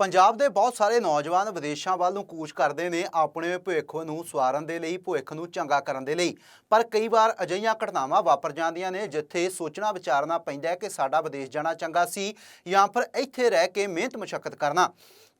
ਪੰਜਾਬ ਦੇ ਬਹੁਤ ਸਾਰੇ ਨੌਜਵਾਨ ਵਿਦੇਸ਼ਾਂ ਵੱਲ ਨੂੰ ਕੂਚ ਕਰਦੇ ਨੇ ਆਪਣੇ ਭਵਿੱਖ ਨੂੰ ਸਵਾਰਨ ਦੇ ਲਈ, ਭਵਿੱਖ ਨੂੰ ਚੰਗਾ ਕਰਨ ਦੇ ਲਈ। ਪਰ ਕਈ ਵਾਰ ਅਜਿਹੀਆਂ ਘਟਨਾਵਾਂ ਵਾਪਰ ਜਾਂਦੀਆਂ ਨੇ ਜਿੱਥੇ ਸੋਚਣਾ, ਵਿਚਾਰਨਾ ਪੈਂਦਾ ਹੈ ਕਿ ਸਾਡਾ ਵਿਦੇਸ਼ ਜਾਣਾ ਚੰਗਾ ਸੀ ਜਾਂ ਫਿਰ ਇੱਥੇ ਰਹਿ ਕੇ ਮਿਹਨਤ ਮੁਸ਼ਕਲ ਕਰਨਾ।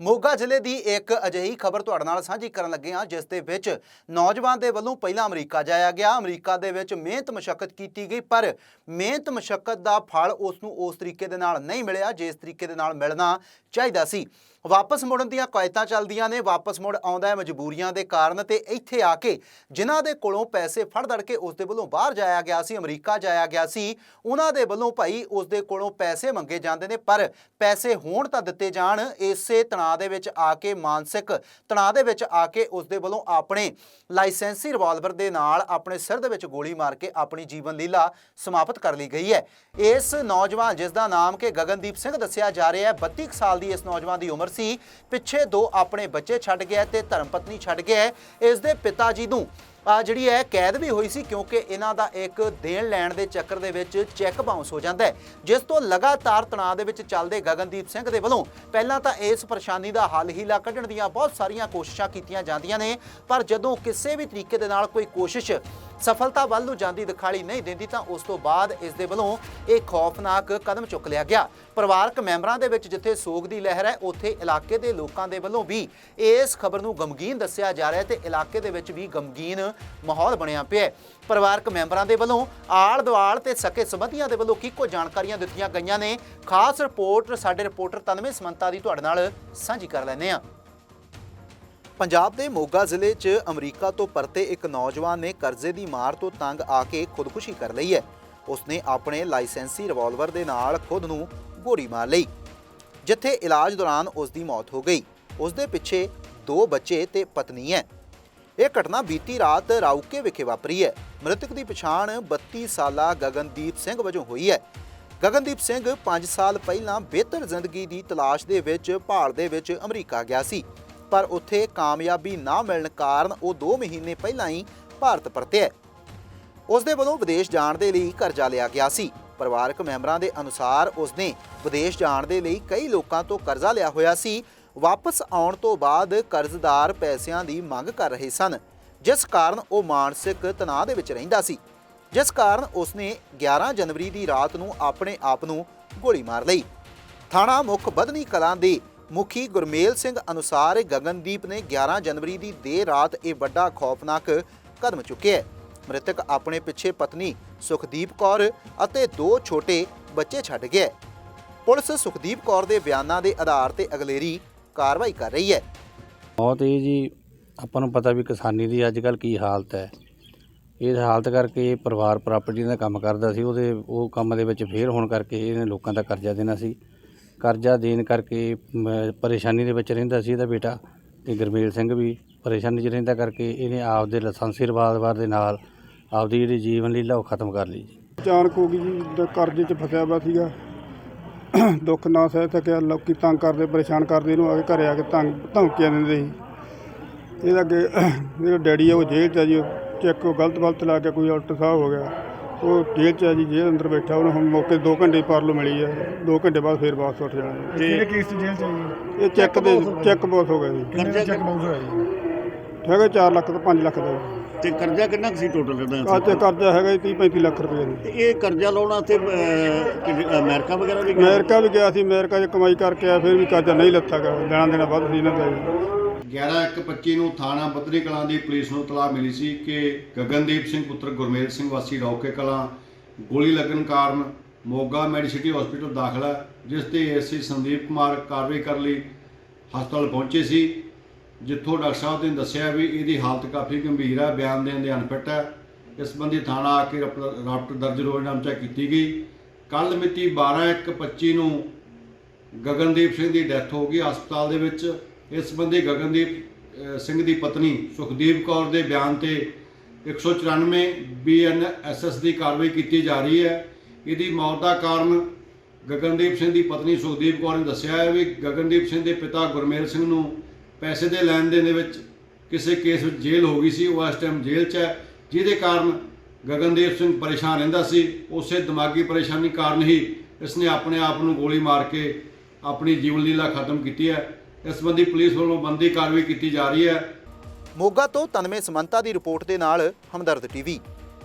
ਮੋਗਾ ਜ਼ਿਲ੍ਹੇ ਦੀ ਇੱਕ ਅਜਿਹੀ ਖਬਰ ਤੁਹਾਡੇ ਨਾਲ ਸਾਂਝੀ ਕਰਨ ਲੱਗੇ ਹਾਂ, ਜਿਸ ਦੇ ਵਿੱਚ ਨੌਜਵਾਨ ਦੇ ਵੱਲੋਂ ਪਹਿਲਾਂ ਅਮਰੀਕਾ ਜਾਇਆ ਗਿਆ। ਅਮਰੀਕਾ ਦੇ ਵਿੱਚ ਮਿਹਨਤ ਮੁਸ਼ਕਲ ਕੀਤੀ ਗਈ, ਪਰ ਮਿਹਨਤ ਮੁਸ਼ਕਲ ਦਾ ਫਲ ਉਸ ਨੂੰ ਉਸ ਤਰੀਕੇ ਦੇ ਨਾਲ ਨਹੀਂ ਮਿਲਿਆ, ਜਿਸ ਤਰੀਕੇ ਦੇ ਨਾਲ ਮਿਲਣਾ ਚਾਹੀਦਾ ਸੀ। ਵਾਪਸ ਮੁੜਨ ਦੀਆਂ ਕਾਇਤਾਂ ਚੱਲਦੀਆਂ ਨੇ, ਵਾਪਸ ਮੁੜ ਆਉਂਦਾ ਹੈ ਮਜਬੂਰੀਆਂ ਦੇ ਕਾਰਨ ਤੇ ਇੱਥੇ ਆ ਕੇ ਜਿਨ੍ਹਾਂ ਦੇ ਕੋਲੋਂ ਪੈਸੇ ਫੜ ਦੜ ਕੇ ਉਸ ਦੇ ਵੱਲੋਂ ਬਾਹਰ ਜਾਇਆ ਗਿਆ ਸੀ, ਅਮਰੀਕਾ ਜਾਇਆ ਗਿਆ ਸੀ, ਉਹਨਾਂ ਦੇ ਵੱਲੋਂ ਭਾਈ ਉਸ ਦੇ ਕੋਲੋਂ ਪੈਸੇ ਮੰਗੇ ਜਾਂਦੇ ਨੇ, ਪਰ ਪੈਸੇ ਹੋਣ ਤਾਂ ਦਿੱਤੇ ਜਾਣ, ਇਸੇ ਤਣਾ ਤਣਾਅ ਦੇ ਵਿੱਚ ਆ ਕੇ, ਮਾਨਸਿਕ ਤਣਾਅ ਦੇ ਵਿੱਚ ਆ ਕੇ ਉਸ ਦੇ ਵੱਲੋਂ ਆਪਣੇ ਲਾਇਸੈਂਸੀ ਰਿਵਾਲਵਰ ਦੇ ਨਾਲ ਆਪਣੇ ਸਿਰ ਦੇ ਵਿੱਚ ਗੋਲੀ ਮਾਰ ਕੇ ਆਪਣੀ ਜੀਵਨ ਲੀਲਾ ਸਮਾਪਤ ਕਰ ਲਈ ਗਈ ਹੈ ਇਸ ਨੌਜਵਾਨ, ਜਿਸ ਦਾ ਨਾਮ ਕਿ ਗਗਨਦੀਪ ਸਿੰਘ ਦੱਸਿਆ ਜਾ ਰਿਹਾ ਹੈ 32 ਕੁ ਸਾਲ ਦੀ ਇਸ ਨੌਜਵਾਨ ਦੀ ਉਮਰ ਸੀ ਪਿੱਛੇ ਦੋ ਆਪਣੇ ਬੱਚੇ ਛੱਡ ਗਿਆ ਤੇ ਧਰਮ ਪਤਨੀ ਛੱਡ ਗਿਆ ਹੈ। ਇਸ ਦੇ ਪਿਤਾ ਜੀ ਨੂੰ ਜਿਹੜੀ ਹੈ ਕੈਦ ਵੀ ਹੋਈ ਸੀ ਕਿਉਂਕਿ ਇਹਨਾਂ ਦਾ ਇੱਕ ਦੇਣ ਲੈਣ ਦੇ ਚੱਕਰ ਦੇ ਵਿੱਚ ਚੈੱਕ ਬਾਉਂਸ ਹੋ ਜਾਂਦਾ ਹੈ, ਜਿਸ ਤੋਂ ਲਗਾਤਾਰ ਤਣਾਅ ਦੇ ਵਿੱਚ ਚੱਲਦੇ ਗਗਨਦੀਪ ਸਿੰਘ ਦੇ ਵੱਲੋਂ ਪਹਿਲਾਂ ਤਾਂ ਇਸ ਪਰੇਸ਼ਾਨੀ ਦਾ ਹੱਲ ਹੀਲਾ ਕੱਢਣ ਦੀਆਂ ਬਹੁਤ ਸਾਰੀਆਂ ਕੋਸ਼ਿਸ਼ਾਂ ਕੀਤੀਆਂ ਜਾਂਦੀਆਂ ਨੇ, ਪਰ ਜਦੋਂ ਕਿਸੇ ਵੀ ਤਰੀਕੇ ਦੇ ਨਾਲ ਕੋਈ ਕੋਸ਼ਿਸ਼ ਸਫਲਤਾ ਵੱਲ ਨੂੰ ਜਾਂਦੀ ਦਿਖਾਈ ਨਹੀਂ ਦਿੰਦੀ ਤਾਂ ਉਸ ਤੋਂ ਬਾਅਦ ਇਸ ਦੇ ਵੱਲੋਂ ਇਹ ਖੌਫਨਾਕ ਕਦਮ ਚੁੱਕ ਲਿਆ ਗਿਆ। ਪਰਿਵਾਰਕ ਮੈਂਬਰਾਂ ਦੇ ਵਿੱਚ ਜਿੱਥੇ ਸੋਗ ਦੀ ਲਹਿਰ ਹੈ, ਉੱਥੇ ਇਲਾਕੇ ਦੇ ਲੋਕਾਂ ਦੇ ਵੱਲੋਂ ਵੀ ਇਸ ਖਬਰ ਨੂੰ ਗਮਗੀਨ ਦੱਸਿਆ ਜਾ ਰਿਹਾ ਹੈ ਤੇ ਇਲਾਕੇ ਦੇ ਵਿੱਚ ਵੀ ਗਮਗੀਨ ਮਾਹੌਲ ਬਣਿਆ ਪਿਆ ਹੈ। ਪਰਿਵਾਰਕ ਮੈਂਬਰਾਂ ਦੇ ਵੱਲੋਂ ਆਲ ਦੁਆਲ ਤੇ ਸਕੇ ਸੰਬੰਧੀਆਂ ਦੇ ਵੱਲੋਂ ਕੀ ਕੋ ਜਾਣਕਾਰੀਆਂ ਦਿੱਤੀਆਂ ਗਈਆਂ ਨੇ, ਖਾਸ ਰਿਪੋਰਟ ਸਾਡੇ ਰਿਪੋਰਟਰ ਤਨਵੇਂ ਸਮੰਤਾ ਦੀ ਤੁਹਾਡੇ ਨਾਲ ਸਾਂਝੀ ਕਰ ਲੈਂਦੇ ਹਾਂ। ਪੰਜਾਬ ਦੇ ਮੋਗਾ ਜ਼ਿਲ੍ਹੇ 'ਚ ਅਮਰੀਕਾ ਤੋਂ ਪਰਤੇ ਇੱਕ ਨੌਜਵਾਨ ਨੇ ਕਰਜ਼ੇ ਦੀ ਮਾਰ ਤੋਂ ਤੰਗ ਆ ਕੇ ਖੁਦਕੁਸ਼ੀ ਕਰ ਲਈ ਹੈ। ਉਸਨੇ ਆਪਣੇ ਲਾਇਸੈਂਸੀ ਰਿਵਾਲਵਰ ਦੇ ਨਾਲ ਖੁਦ ਨੂੰ ਗੋਲੀ ਮਾਰ ਲਈ, ਜਿੱਥੇ ਇਲਾਜ ਦੌਰਾਨ ਉਸ ਦੀ ਮੌਤ ਹੋ ਗਈ। ਉਸ ਦੇ ਪਿੱਛੇ ਦੋ ਬੱਚੇ ਤੇ ਪਤਨੀ ਹੈ। ਇਹ ਘਟਨਾ ਬੀਤੀ ਰਾਤ ਰਾਉਕੇ ਵਿਖੇ ਵਾਪਰੀ ਹੈ। ਮ੍ਰਿਤਕ ਦੀ ਪਛਾਣ 32 ਸਾਲਾ ਗਗਨਦੀਪ ਸਿੰਘ ਵਜੋਂ ਹੋਈ ਹੈ। ਗਗਨਦੀਪ ਸਿੰਘ 5 ਸਾਲ ਪਹਿਲਾਂ ਬਿਹਤਰ ਜ਼ਿੰਦਗੀ ਦੀ ਤਲਾਸ਼ ਦੇ ਵਿੱਚ, ਭਾਲ ਦੇ ਵਿੱਚ ਅਮਰੀਕਾ ਗਿਆ ਸੀ। ਪਰ ਉੱਥੇ ਕਾਮਯਾਬੀ ਨਾ ਮਿਲਣ ਕਾਰਨ ਉਹ 2 ਮਹੀਨੇ ਪਹਿਲਾਂ ਹੀ ਭਾਰਤ ਪਰਤਿਆ ਉਸ ਦੇ ਵੱਲੋਂ ਵਿਦੇਸ਼ ਜਾਣ ਦੇ ਲਈ ਕਰਜ਼ਾ ਲਿਆ ਗਿਆ ਸੀ। ਪਰਿਵਾਰਕ ਮੈਂਬਰਾਂ ਦੇ ਅਨੁਸਾਰ ਉਸਨੇ ਵਿਦੇਸ਼ ਜਾਣ ਦੇ ਲਈ ਕਈ ਲੋਕਾਂ ਤੋਂ ਕਰਜ਼ਾ ਲਿਆ ਹੋਇਆ ਸੀ। ਵਾਪਸ ਆਉਣ ਤੋਂ ਬਾਅਦ ਕਰਜ਼ਦਾਰ ਪੈਸਿਆਂ ਦੀ ਮੰਗ ਕਰ ਰਹੇ ਸਨ, ਜਿਸ ਕਾਰਨ ਉਹ ਮਾਨਸਿਕ ਤਣਾਅ ਦੇ ਵਿੱਚ ਰਹਿੰਦਾ ਸੀ। ਜਿਸ ਕਾਰਨ ਉਸਨੇ 11 ਜਨਵਰੀ ਦੀ ਰਾਤ ਨੂੰ ਆਪਣੇ ਆਪ ਨੂੰ ਗੋਲੀ ਮਾਰ ਲਈ। ਥਾਣਾ ਮੁੱਖ ਬਦਨੀ ਕਲਾਂ ਦੇ ਮੁਖੀ ਗੁਰਮੇਲ ਸਿੰਘ ਅਨੁਸਾਰ ਗਗਨਦੀਪ ਨੇ 11 ਜਨਵਰੀ ਦੀ ਦੇਰ ਰਾਤ ਇਹ ਵੱਡਾ ਖੌਫਨਾਕ ਕਦਮ ਚੁੱਕਿਆ ਹੈ। ਮ੍ਰਿਤਕ ਆਪਣੇ ਪਿੱਛੇ ਪਤਨੀ ਸੁਖਦੀਪ ਕੌਰ ਅਤੇ ਦੋ ਛੋਟੇ ਬੱਚੇ ਛੱਡ ਗਿਆ ਪੁਲਿਸ ਸੁਖਦੀਪ ਕੌਰ ਦੇ ਬਿਆਨਾਂ ਦੇ ਆਧਾਰ ਤੇ ਅਗਲੇਰੀ ਕਾਰਵਾਈ ਕਰ ਰਹੀ ਹੈ। ਬਹੁਤ ਇਹ ਜੀ, ਆਪਾਂ ਨੂੰ ਪਤਾ ਵੀ ਕਿਸਾਨੀ ਦੀ ਅੱਜ ਕੱਲ ਕੀ ਹਾਲਤ ਹੈ। ਇਸ ਹਾਲਤ ਕਰਕੇ ਇਹ ਪਰਿਵਾਰ ਪ੍ਰਾਪਰਟੀ ਦਾ ਕੰਮ ਕਰਦਾ ਸੀ, ਉਹਦੇ, ਉਹ ਕੰਮ ਦੇ ਵਿੱਚ ਫੇਲ ਹੋਣ ਕਰਕੇ ਇਹਨੇ ਲੋਕਾਂ ਦਾ ਕਰਜ਼ਾ ਦੇਣਾ ਸੀ। ਕਰਜ਼ਾ ਦੇਣ ਕਰਕੇ ਮ, ਪਰੇਸ਼ਾਨੀ ਦੇ ਵਿੱਚ ਰਹਿੰਦਾ ਸੀ ਇਹਦਾ ਬੇਟਾ ਤੇ ਗੁਰਮੇਲ ਸਿੰਘ ਵੀ ਪਰੇਸ਼ਾਨੀ 'ਚ ਰਹਿੰਦਾ ਕਰਕੇ ਇਹਨੇ ਆਪਦੇ ਲਾਇਸੈਂਸੀ ਰਿਵਾਲਵਰ ਦੇ ਨਾਲ ਆਪਦੀ ਜਿਹੜੀ ਜੀਵਨ ਲੀਲਾ ਉਹ ਖਤਮ ਕਰ ਲਈ ਜੀ। ਅਚਾਨਕ ਹੋ ਗਈ ਜੀ ਦਾ ਕਰਜ਼ੇ 'ਚ ਫਸਿਆ ਵਾ ਸੀਗਾ। ਦੁੱਖ ਨਾ ਸਹਿ ਸਕਿਆ ਲੋਕੀ ਤੰਗ ਕਰਦੇ ਪਰੇਸ਼ਾਨ ਕਰਦੇ ਇਹਨੂੰ ਆ ਕੇ ਘਰੇ ਆ ਕੇ ਤੰਗ ਧਮਕੀਆਂ ਦਿੰਦੇ ਸੀ। ਇਹਦਾ ਅੱਗੇ ਜਿਹੜਾ ਡੈਡੀ ਆ ਉਹ ਜੇਲ੍ਹ 'ਚ ਆ ਜੀ ਉਹ ਚੈੱਕ ਉਹ ਗਲਤ ਗਲਤ ਲਾ ਕੇ ਕੋਈ ਉਲਟ ਸਾਹ ਹੋ ਗਿਆ। ਉਹ ਜੇਲ੍ਹ 'ਚ ਆ ਜੀ ਜੇਲ੍ਹ ਅੰਦਰ ਬੈਠਾ ਉਹਨੂੰ ਹੁਣ ਮੌਕੇ 2 ਘੰਟੇ ਪਾਰਲੋ ਮਿਲੀ ਆ। 2 ਘੰਟੇ ਬਾਅਦ ਫੇਰ ਵਾਪਸ ਉੱਠ ਜਾਣਾ ਜੀ। ਕਿਹੜੇ ਕੇਸ 'ਚ ਜੇਲ੍ਹ 'ਚ ਹੈ? ਇਹ ਚੈੱਕ ਦੇ ਚੈੱਕ ਬਾਉਂਸ ਹੋ ਗਿਆ ਜੀ। ਕਿੰਨੇ ਚੈੱਕ ਬਾਉਂਸ ਹੋਇਆ ਜੀ? ਹੈਗਾ 4 ਲੱਖ ਤੋਂ 5 ਲੱਖ ਦਾ ਤੇ ਕਰਜ਼ਾ ਕਿੰਨਾ ਕੁ ਸੀ ਟੋਟਲ ਇਹਦਾ? ਅੱਜ ਕਰਜ਼ਾ ਹੈਗਾ ਜੀ 30 35 ਲੱਖ ਰੁਪਏ ਜੀ। ਤੇ ਇਹ ਕਰਜ਼ਾ ਲਾਉਣਾ ਤੇ ਅਮਰੀਕਾ ਵਗੈਰਾ ਵੀ ਗਿਆ? ਅਮਰੀਕਾ ਵੀ ਗਿਆ ਸੀ ਅਮਰੀਕਾ 'ਚ ਕਮਾਈ ਕਰਕੇ ਆਇਆ ਫਿਰ ਵੀ ਕਰਜ਼ਾ ਨਹੀਂ ਲੱਥਾ ਗਾ। ਲੈਣਾ ਦੇਣਾ ਵੱਧ ਸੀ ਇਹਨਾਂ ਦਾ ਜੀ। 11/1/25 ਨੂੰ ਥਾਣਾ ਬੱਦਰੀ ਕਲਾਂ ਦੀ ਪੁਲਿਸ ਨੂੰ ਤਲਾਹ ਮਿਲੀ ਸੀ ਕਿ ਗਗਨਦੀਪ ਸਿੰਘ ਪੁੱਤਰ ਗੁਰਮੇਲ ਸਿੰਘ ਵਾਸੀ ਰੌਕੇ ਕਲਾਂ ਗੋਲੀ ਲੱਗਣ ਕਾਰਨ ਮੋਗਾ ਮੈਡੀਸਿਟੀ ਹਸਪੀਟਲ ਦਾਖਲ ਹੈ, ਜਿਸ ਤੇ ਐਸਸੀ ਸੰਦੀਪ ਕੁਮਾਰ ਕਾਰਵਾਈ ਕਰਨ ਲਈ ਹਸਪਤਾਲ ਪਹੁੰਚੇ ਸੀ, ਜਿੱਥੋਂ ਡਾਕਟਰ ਸਾਹਿਬ ਨੇ ਦੱਸਿਆ ਵੀ ਇਹਦੀ ਹਾਲਤ ਕਾਫੀ ਗੰਭੀਰ ਹੈ, ਬਿਆਨ ਦੇਣ ਦੇ ਅਨਫਿਟ ਹੈ। ਇਸ ਸੰਬੰਧੀ ਥਾਣਾ ਆ ਕੇ ਰਪ- ਰਾਪਟ ਦਰਜ ਰੋਜ਼ਨਾਮਾ ਕੀਤੀ ਗਈ। ਕੱਲ ਮਿਤੀ 12/1/25 ਨੂੰ ਗਗਨਦੀਪ ਸਿੰਘ ਦੀ ਡੈਥ ਹੋ ਗਈ ਹਸਪਤਾਲ ਦੇ ਵਿੱਚ। ਇਸ ਸੰਬੰਧੀ ਗਗਨਦੀਪ ਸਿੰਘ ਦੀ ਪਤਨੀ ਸੁਖਦੀਪ ਕੌਰ ਦੇ ਬਿਆਨ ਤੇ 194 ਬੀਐਨਐਸਐਸ ਦੀ ਕਾਰਵਾਈ ਕੀਤੀ ਜਾ ਰਹੀ ਹੈ। ਇਹਦੀ ਮੌਤ ਦਾ ਕਾਰਨ ਗਗਨਦੀਪ ਸਿੰਘ ਦੀ ਪਤਨੀ ਸੁਖਦੀਪ ਕੌਰ ਨੇ ਦੱਸਿਆ ਹੈ ਵੀ ਗਗਨਦੀਪ ਸਿੰਘ ਦੇ ਪਿਤਾ ਗੁਰਮੇਲ ਸਿੰਘ ਨੂੰ ਪੈਸੇ ਦੇ ਲੈਣ ਦੇਣ ਦੇ ਵਿੱਚ ਕਿਸੇ ਕੇਸ ਵਿੱਚ ਜੇਲ੍ਹ ਹੋ ਗਈ ਸੀ। ਉਹ ਇਸ ਟਾਈਮ ਜੇਲ੍ਹ 'ਚ ਹੈ, ਜਿਹਦੇ ਕਾਰਨ ਗਗਨਦੀਪ ਸਿੰਘ ਪਰੇਸ਼ਾਨ ਰਹਿੰਦਾ ਸੀ। ਉਸੇ ਦਿਮਾਗੀ ਪਰੇਸ਼ਾਨੀ ਕਾਰਨ ਹੀ ਇਸਨੇ ਆਪਣੇ ਆਪ ਨੂੰ ਗੋਲੀ ਮਾਰ ਕੇ ਆਪਣੀ ਜੀਵਨ ਲੀਲਾ ਖਤਮ ਕੀਤੀ ਹੈ। ਇਸ ਸੰਬੰਧੀ ਪੁਲਿਸ ਵੱਲੋਂ ਬੰਦੀ ਕਾਰਵਾਈ ਕੀਤੀ ਜਾ ਰਹੀ ਹੈ। ਮੋਗਾ ਤੋਂ ਤਨਮੇ ਸਮੰਤਾ ਦੀ ਰਿਪੋਰਟ ਦੇ ਨਾਲ ਹਮਦਰਦ ਟੀਵੀ।